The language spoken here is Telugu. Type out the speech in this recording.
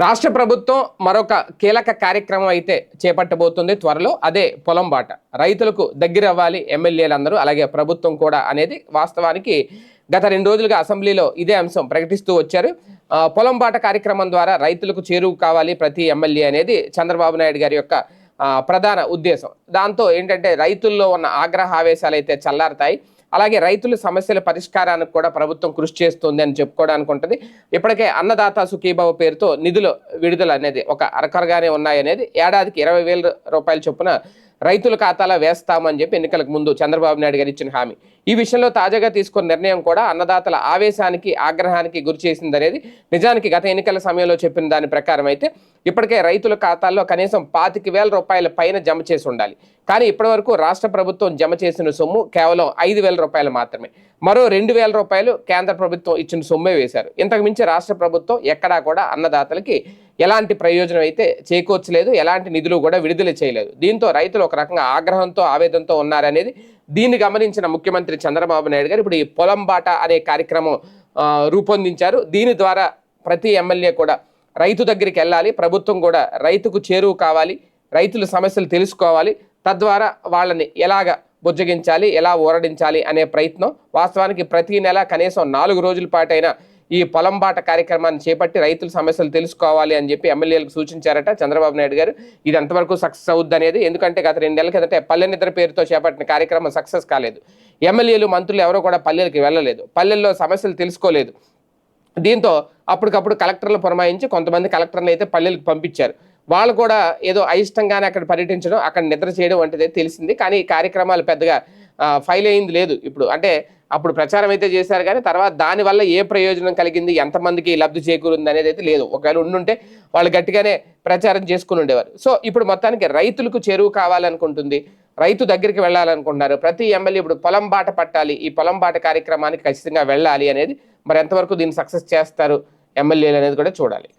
రాష్ట్ర ప్రభుత్వం మరొక కీలక కార్యక్రమం అయితే చేపట్టబోతుంది త్వరలో అదే పొలం బాట రైతులకు దగ్గర అవ్వాలి ఎమ్మెల్యేలందరూ అలాగే ప్రభుత్వం కూడా అనేది వాస్తవానికి గత రెండు రోజులుగా అసెంబ్లీలో ఇదే అంశం ప్రకటిస్తూ వచ్చారు. పొలం బాట కార్యక్రమం ద్వారా రైతులకు చేరువు కావాలి ప్రతి ఎమ్మెల్యే అనేది చంద్రబాబు నాయుడు గారి యొక్క ప్రధాన ఉద్దేశం. దాంతో ఏంటంటే రైతుల్లో ఉన్న ఆగ్రహ ఆవేశాలు అయితే చల్లారుతాయి. అలాగే రైతుల సమస్యల పరిష్కారానికి కూడా ప్రభుత్వం కృషి చేస్తుంది అని చెప్పుకోవడానికి ఉంటుంది. ఇప్పటికే అన్నదాత సుఖీభావ పేరుతో నిధులు విడుదల అనేది ఒక అరకరగానే ఉన్నాయనేది ఏడాదికి ఇరవై వేల రూపాయల చొప్పున రైతుల ఖాతాలో వేస్తామని చెప్పి ఎన్నికలకు ముందు చంద్రబాబు నాయుడు గారు ఇచ్చిన హామీ. ఈ విషయంలో తాజాగా తీసుకున్న నిర్ణయం కూడా అన్నదాతల ఆవేశానికి ఆగ్రహానికి గురి చేసిందనేది నిజానికి గత ఎన్నికల సమయంలో చెప్పిన దాని ప్రకారం అయితే ఇప్పటికే రైతుల ఖాతాల్లో కనీసం పాతిక వేల రూపాయల పైన జమ చేసి ఉండాలి. కానీ ఇప్పటివరకు రాష్ట్ర ప్రభుత్వం జమ చేసిన సొమ్ము కేవలం ఐదు వేల రూపాయలు మాత్రమే. మరో రెండు వేల రూపాయలు కేంద్ర ప్రభుత్వం ఇచ్చిన సొమ్మే వేశారు. ఇంతకు మించి రాష్ట్ర ప్రభుత్వం ఎక్కడా కూడా అన్నదాతలకి ఎలాంటి ప్రయోజనం అయితే చేకూర్చలేదు ఎలాంటి నిధులు కూడా విడుదల చేయలేదు. దీంతో రైతులు ఒక రకంగా ఆగ్రహంతో ఆవేదనతో ఉన్నారనేది దీన్ని గమనించిన ముఖ్యమంత్రి చంద్రబాబు నాయుడు గారు ఇప్పుడు ఈ పొలం బాట అనే కార్యక్రమం రూపొందించారు. దీని ద్వారా ప్రతి ఎమ్మెల్యే కూడా రైతు దగ్గరికి వెళ్ళాలి ప్రభుత్వం కూడా రైతుకు చేరువు కావాలి రైతుల సమస్యలు తెలుసుకోవాలి. తద్వారా వాళ్ళని ఎలాగ బుజ్జగించాలి ఎలా ఊరడించాలి అనే ప్రయత్నం వాస్తవానికి ప్రతి నెల కనీసం నాలుగు రోజుల పాటైనా ఈ పొలం బాట కార్యక్రమాన్ని చేపట్టి రైతుల సమస్యలు తెలుసుకోవాలి అని చెప్పి ఎమ్మెల్యేలకు సూచించారట చంద్రబాబు నాయుడు గారు. ఇది ఎంతవరకు సక్సెస్ అవుద్ది అనేది ఎందుకంటే గత రెండు నెలల కిందటే పల్లెనిద్ర పేరుతో చేపట్టిన కార్యక్రమం సక్సెస్ కాలేదు. ఎమ్మెల్యేలు మంత్రులు ఎవరూ కూడా పల్లెలకు వెళ్ళలేదు. పల్లెల్లో సమస్యలు తెలుసుకోలేదు. దీంతో అప్పటికప్పుడు కలెక్టర్లు పురమాయించి కొంతమంది కలెక్టర్లు అయితే పల్లెలకు పంపించారు. వాళ్ళు కూడా ఏదో అయిష్టంగానే అక్కడ పర్యటించడం అక్కడ నిద్ర చేయడం వంటిది తెలిసింది. కానీ ఈ కార్యక్రమాలు పెద్దగా ఫైల్ అయింది లేదు ఇప్పుడు. అంటే అప్పుడు ప్రచారం అయితే చేశారు కానీ తర్వాత దానివల్ల ఏ ప్రయోజనం కలిగింది ఎంతమందికి లబ్ధి చేకూరింది అనేది అయితే లేదు. ఒకవేళ ఉండుంటే వాళ్ళు గట్టిగానే ప్రచారం చేసుకుని ఉండేవారు. సో ఇప్పుడు మొత్తానికి రైతులకు చెరువు కావాలనుకుంటుంది. రైతు దగ్గరికి వెళ్ళాలనుకుంటున్నారు. ప్రతి ఎమ్మెల్యే ఇప్పుడు పొలం బాట పట్టాలి. ఈ పొలం బాట కార్యక్రమానికి ఖచ్చితంగా వెళ్ళాలి అనేది మరి ఎంతవరకు దీన్ని సక్సెస్ చేస్తారు ఎమ్మెల్యేలు అనేది కూడా చూడాలి.